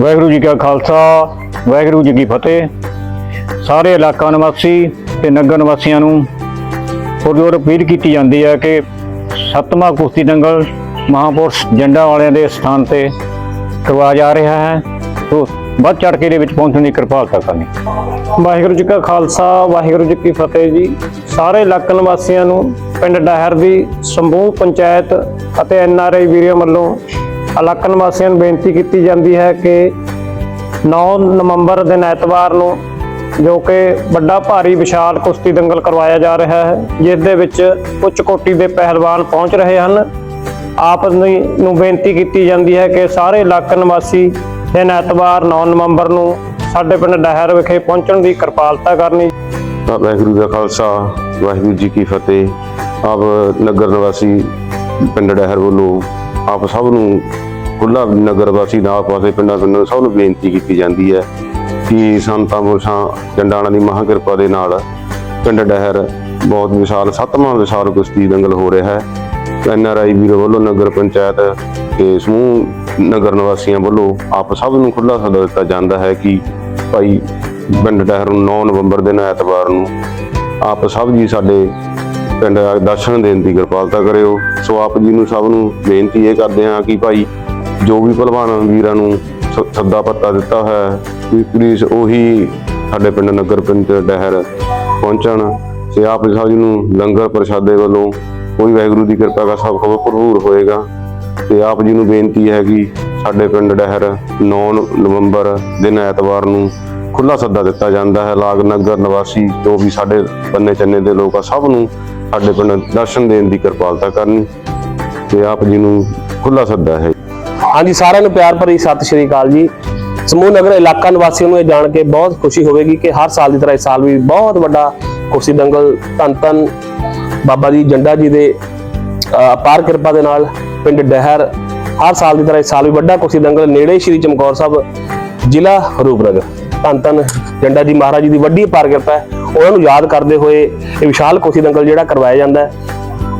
ਵਾਹਿਗੁਰੂ ਜੀ ਕਾ ਖਾਲਸਾ, ਵਾਹਿਗੁਰੂ ਜੀ ਕੀ ਫਤਿਹ। ਸਾਰੇ ਇਲਾਕਾ ਨਿਵਾਸੀ ਤੇ ਨਗਰ ਨਿਵਾਸੀਆਂ ਨੂੰ ਪੁਰਜੋਰ ਅਪੀਲ ਕੀਤੀ ਜਾਂਦੀ ਹੈ ਕਿ ਸੱਤਵਾਂ ਕੁਸ਼ਤੀ ਦੰਗਲ ਮਹਾਪੁਰਸ਼ ਜੰਡਾ ਵਾਲਿਆਂ ਦੇ ਸਥਾਨ ਤੇ ਕਰਵਾਇਆ ਜਾ ਰਿਹਾ ਹੈ। ਸੋ ਵੱਧ ਚੜ ਕੇ ਦੇ ਵਿੱਚ ਪਹੁੰਚਣ ਦੀ ਕਿਰਪਾਲਤਾ ਕਰਨੀ। ਵਾਹਿਗੁਰੂ ਜੀ ਕਾ ਖਾਲਸਾ, ਵਾਹਿਗੁਰੂ ਜੀ ਕੀ ਫਤਿਹ ਜੀ। ਸਾਰੇ ਇਲਾਕਾ ਨਿਵਾਸੀਆਂ ਨੂੰ ਪਿੰਡ ਡਹਿਰ ਦੀ ਸਮੂਹ ਪੰਚਾਇਤ ਅਤੇ ਐਨਆਰਆਈ ਵੀਰਿਆਂ ਵੱਲੋਂ ਇਲਾਕਾ ਨਿਵਾਸੀਆਂ ਨੂੰ ਬੇਨਤੀ ਕੀਤੀ ਜਾਂਦੀ ਹੈ ਕਿ 9 ਨਵੰਬਰ ਦਿਨ ਐਤਵਾਰ ਨੂੰ ਜੋ ਕਿ ਵੱਡਾ ਭਾਰੀ ਵਿਸ਼ਾਲ ਕੁਸ਼ਤੀ ਦੰਗਲ ਕਰਵਾਇਆ ਜਾ ਰਿਹਾ ਹੈ, ਜਿਸ ਦੇ ਵਿੱਚ ਉੱਚ ਕੋਟੀ ਦੇ ਪਹਿਲਵਾਨ ਪਹੁੰਚ ਰਹੇ ਹਨ। ਆਪ ਨੂੰ ਬੇਨਤੀ ਕੀਤੀ ਜਾਂਦੀ ਹੈ ਕਿ ਸਾਰੇ ਇਲਾਕਾ ਨਿਵਾਸੀ ਦਿਨ ਐਤਵਾਰ 9 ਨਵੰਬਰ ਨੂੰ ਸਾਡੇ ਪਿੰਡ ਡਹਿਰ ਵਿਖੇ ਪਹੁੰਚਣ ਦੀ ਕਿਰਪਾਲਤਾ ਕਰਨੀ। ਵਾਹਿਗੁਰੂ ਦਾ ਖਾਲਸਾ, ਵਾਹਿਗੁਰੂ ਜੀ ਕੀ ਫਤਿਹ। ਆਪ ਨਗਰ ਨਿਵਾਸੀ ਪਿੰਡ ਡਹਿਰ ਵੱਲੋਂ ਆਪ ਸਭ ਨੂੰ ਖੁੱਲਾ ਨਗਰ ਵਾਸੀ ਦਾ ਆਪ ਪਿੰਡਾਂ ਪਿੰਡਾਂ ਸਭ ਨੂੰ ਬੇਨਤੀ ਕੀਤੀ ਜਾਂਦੀ ਹੈ ਕਿ ਸੰਤਾਂ ਪੁਰਸ਼ਾਂ ਜੰਡਾਣਾ ਦੀ ਮਹਾਂ ਕਿਰਪਾ ਦੇ ਨਾਲ ਪਿੰਡ ਡਹਿਰ ਬਹੁਤ ਵਿਸ਼ਾਲ, ਸੱਤਵਾਂ ਵਿਸ਼ਾਲ ਕੁਸ਼ਤੀ ਦੰਗਲ ਹੋ ਰਿਹਾ ਹੈ। ਐਨ ਆਰ ਆਈ ਵੀਰੋ ਵੱਲੋਂ ਨਗਰ ਪੰਚਾਇਤ ਤੇ ਸਮੂਹ ਨਗਰ ਨਿਵਾਸੀਆਂ ਵੱਲੋਂ ਆਪ ਸਭ ਨੂੰ ਖੁੱਲਾ ਸੱਦਾ ਦਿੱਤਾ ਜਾਂਦਾ ਹੈ ਕਿ ਭਾਈ ਪਿੰਡ ਡਹਿਰ ਨੂੰ 9 ਨਵੰਬਰ ਦਿਨ ਐਤਵਾਰ ਨੂੰ ਆਪ ਸਭ ਜੀ ਸਾਡੇ ਪਿੰਡ ਦਰਸ਼ਨ ਦੇਣ ਦੀ ਕਿਰਪਾਲਤਾ ਕਰਿਓ। ਸੋ ਆਪ ਜੀ ਨੂੰ ਸਭ ਨੂੰ ਬੇਨਤੀ ਇਹ ਕਰਦੇ ਹਾਂ ਕਿ ਭਾਈ ਜੋ ਵੀ ਭਲਵਾਨ ਵੀਰਾਂ ਨੂੰ ਸੱਦਾ ਪੱਤਾ ਦਿੱਤਾ ਹੈ, ਵੀ ਪਲੀਜ਼ ਉਹੀ ਸਾਡੇ ਪਿੰਡ ਨਗਰ ਪਿੰਡ ਡਹਿਰ ਪਹੁੰਚਣ ਤੇ ਆਪ ਸਭ ਜੀ ਨੂੰ ਲੰਗਰ ਪ੍ਰਸ਼ਾਦੇ ਵੱਲੋਂ ਕੋਈ ਵਾਹਿਗੁਰੂ ਦੀ ਕਿਰਪਾ ਦਾ ਸਭ ਖਬਰ ਭਰਪੂਰ ਹੋਏਗਾ। ਤੇ ਆਪ ਜੀ ਨੂੰ ਬੇਨਤੀ ਹੈ ਕਿ ਸਾਡੇ ਪਿੰਡ ਡਹਿਰ 9 ਨਵੰਬਰ ਦਿਨ ਐਤਵਾਰ ਨੂੰ ਖੁੱਲਾ ਸੱਦਾ ਦਿੱਤਾ ਜਾਂਦਾ ਹੈ। ਲਾਗ ਨਗਰ ਨਿਵਾਸੀ ਜੋ ਵੀ ਸਾਡੇ ਬੰਨੇ ਚੰਨੇ ਦੇ ਲੋਕ ਆ, ਸਭ ਨੂੰ ਸਾਡੇ ਪਿੰਡ ਦਰਸ਼ਨ ਦੇਣ ਦੀ ਕਿਰਪਾਲਤਾ ਕਰਨੀ ਤੇ ਆਪ ਜੀ ਨੂੰ ਖੁੱਲਾ ਸੱਦਾ ਹੈ। ਹਾਂਜੀ, ਸਾਰਿਆਂ ਨੂੰ ਪਿਆਰ ਭਰੀ ਸਤਿ ਸ਼੍ਰੀ ਅਕਾਲ ਜੀ। ਸਮੂਹ ਨਗਰ ਇਲਾਕਾ ਨਿਵਾਸੀਆਂ ਨੂੰ ਇਹ ਜਾਣ ਕੇ ਬਹੁਤ ਖੁਸ਼ੀ ਹੋਵੇਗੀ ਕਿ ਹਰ ਸਾਲ ਦੀ ਤਰ੍ਹਾਂ ਇਸ ਸਾਲ ਵੀ ਬਹੁਤ ਵੱਡਾ ਕੁਰਸੀ ਦੰਗਲ ਧੰਨ ਧੰਨ ਬਾਬਾ ਜੀ ਜੰਡਾ ਜੀ ਦੇ ਅਪਾਰ ਕਿਰਪਾ ਦੇ ਨਾਲ ਪਿੰਡ ਡਹਿਰ ਹਰ ਸਾਲ ਦੀ ਤਰ੍ਹਾਂ ਇਸ ਸਾਲ ਵੀ ਵੱਡਾ ਕੁਰਸੀ ਦੰਗਲ ਨੇੜੇ ਸ਼੍ਰੀ ਚਮਕੌਰ ਸਾਹਿਬ ਜ਼ਿਲ੍ਹਾ ਰੂਪਨਗਰ। ਧੰਨ ਧੰਨ ਜੰਡਾ ਜੀ ਮਹਾਰਾਜ ਜੀ ਦੀ ਵੱਡੀ ਅਪਾਰ ਕਿਰਪਾ ਹੈ। ਉਹਨਾਂ ਨੂੰ ਯਾਦ ਕਰਦੇ ਹੋਏ ਇਹ ਵਿਸ਼ਾਲ ਕੁਰਸੀ ਦੰਗਲ ਜਿਹੜਾ ਕਰਵਾਇਆ ਜਾਂਦਾ ਹੈ।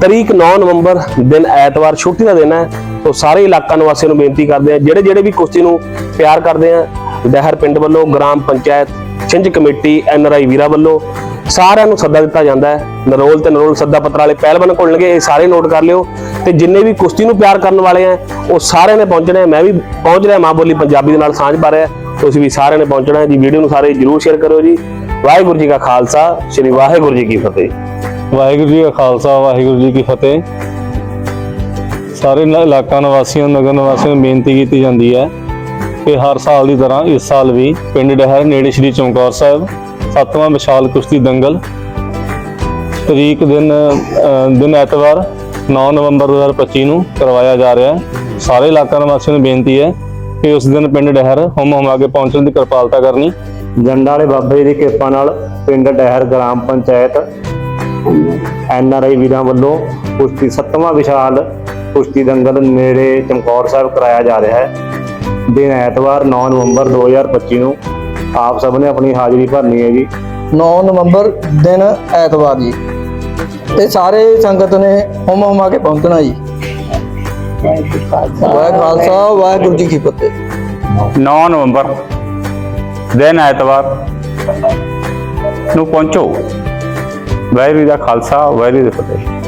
ਤਰੀਕ 9 ਨਵੰਬਰ ਦਿਨ ਐਤਵਾਰ, ਛੁੱਟੀ ਦਾ ਦਿਨ ਹੈ। ਤੋਂ ਸਾਰੇ ਇਲਾਕਾ ਨਿਵਾਸੀਆਂ ਨੂੰ ਬੇਨਤੀ ਕਰਦੇ ਆ ਜਿਹੜੇ ਜਿਹੜੇ ਵੀ ਕੁਸ਼ਤੀ ਨੂੰ ਪਿਆਰ ਕਰਦੇ ਆ ਡਹਿਰ ਪਿੰਡ ਵੱਲੋਂ, ਗ੍ਰਾਮ ਪੰਚਾਇਤ ਛਿੰਝ ਕਮੇਟੀ ਐਨਆਰਆਈ ਵੀਰਾ ਵੱਲੋਂ ਸਾਰਿਆਂ ਨੂੰ ਸੱਦਾ ਦਿੱਤਾ ਜਾਂਦਾ ਹੈ। ਨਰੋਲ ਤੇ ਨਰੋਲ ਸੱਦਾ ਪੱਤਰ ਵਾਲੇ ਪਹਿਲਵਾਨ ਕੋਲਣਗੇ, ਇਹ ਸਾਰੇ ਨੋਟ ਕਰ ਲਿਓ। ਤੇ ਜਿੰਨੇ ਵੀ ਕੁਸ਼ਤੀ ਨੂੰ ਪਿਆਰ ਕਰਨ ਵਾਲੇ ਆ, ਉਹ ਸਾਰਿਆਂ ਨੇ ਪਹੁੰਚਣਾ ਹੈ। ਮੈਂ ਵੀ ਪਹੁੰਚ ਰਿਹਾ ਮਾਂ ਬੋਲੀ ਪੰਜਾਬੀ ਦੇ ਨਾਲ ਸਾਂਝ ਪਾ ਰਿਹਾ। ਤੁਸੀਂ ਵੀ ਸਾਰਿਆਂ ਨੇ ਪਹੁੰਚਣਾ ਹੈ। ਜੀ, ਵੀਡੀਓ ਨੂੰ ਸਾਰੇ ਜਰੂਰ ਸ਼ੇਅਰ ਕਰਿਓ ਜੀ। ਵਾਹਿਗੁਰੂ ਜੀ ਕਾ ਖਾਲਸਾ ਸ੍ਰੀ ਵਾਹਿਗੁਰੂ ਜੀ ਕੀ ਫਤਿਹ। ਵਾਹਿਗੁਰੂ ਜੀ ਕਾ ਖਾਲਸਾ ਵਾਹਿਗੁਰੂ ਜੀ ਕੀ ਫਤਿਹ। ਸਾਰੇ ਇਲਾਕਾ ਨਿਵਾਸੀਆਂ ਨਗਰ ਨਿਵਾਸੀਆਂ ਨੂੰ ਬੇਨਤੀ ਕੀਤੀ ਜਾਂਦੀ ਹੈ ਕਿ ਹਰ ਸਾਲ ਦੀ ਤਰ੍ਹਾਂ ਇਸ ਸਾਲ ਵੀ ਪਿੰਡ ਡਹਿਰ ਨੇੜੇ ਸ਼੍ਰੀ ਚਮਕੌਰ ਸਾਹਿਬ ਸੱਤਵਾਂ ਵਿਸ਼ਾਲ ਕੁਸ਼ਤੀ ਦੰਗਲ ਤਰੀਕ ਦਿਨ ਅ, ਦਿਨ ਐਤਵਾਰ 9 ਨਵੰਬਰ 2025 ਨੂੰ ਕਰਵਾਇਆ ਜਾ ਰਿਹਾ ਹੈ। ਸਾਰੇ ਇਲਾਕਾ ਨਿਵਾਸੀਆਂ ਨੂੰ ਬੇਨਤੀ ਹੈ ਕਿ ਉਸ ਦਿਨ ਪਿੰਡ ਡਹਿਰ ਹਮ ਹਮਾ ਕੇ ਪਹੁੰਚਣ ਦੀ ਕਿਰਪਾਲਤਾ ਕਰਨੀ। ਜੰਡਾ ਵਾਲੇ ਬਾਬੇ ਜੀ ਦੀ ਕਿਰਪਾ ਨਾਲ ਪਿੰਡ ਡਹਿਰ ਗ੍ਰਾਮ ਪੰਚਾਇਤ ਐਨਆਰਆਈ ਵੀਰਾਂ ਵੱਲੋਂ ਕੁਸ਼ਤੀ ਸੱਤਵਾਂ ਵਿਸ਼ਾਲ ਕੁਸ਼ਤੀ ਦੰਗਲ ਨੇੜੇ ਚਮਕੌਰ ਸਾਹਿਬ ਕਰਾਇਆ ਜਾ ਰਿਹਾ ਹੈ। ਦਿਨ ਐਤਵਾਰ 9 ਨਵੰਬਰ 2025 ਨੂੰ ਆਪ ਸਭ ਨੇ ਆਪਣੀ ਹਾਜ਼ਰੀ ਭਰਨੀ ਹੈ ਜੀ। 9 ਨਵੰਬਰ ਦਿਨ ਐਤਵਾਰ ਜੀ। ਤੇ ਸਾਰੇ ਸੰਗਤ ਨੇ ਹੁਮ ਹੁਮਾ ਕੇ ਪਹੁੰਚਣਾ ਜੀ। ਵਾਹਿਗੁਰੂ ਖਾਲਸਾ ਵਾਹਿਗੁਰੂ ਜੀ ਕੀ ਫਤਿਹ। 9 ਨਵੰਬਰ ਦਿਨ ਐਤਵਾਰ ਨੂੰ ਪਹੁੰਚੋ। ਵਾਹਿਗੁਰੂ ਦਾ ਖਾਲਸਾ ਵਾਹਿਗੁਰੂ ਜੀ ਦੀ ਫਤਿਹ।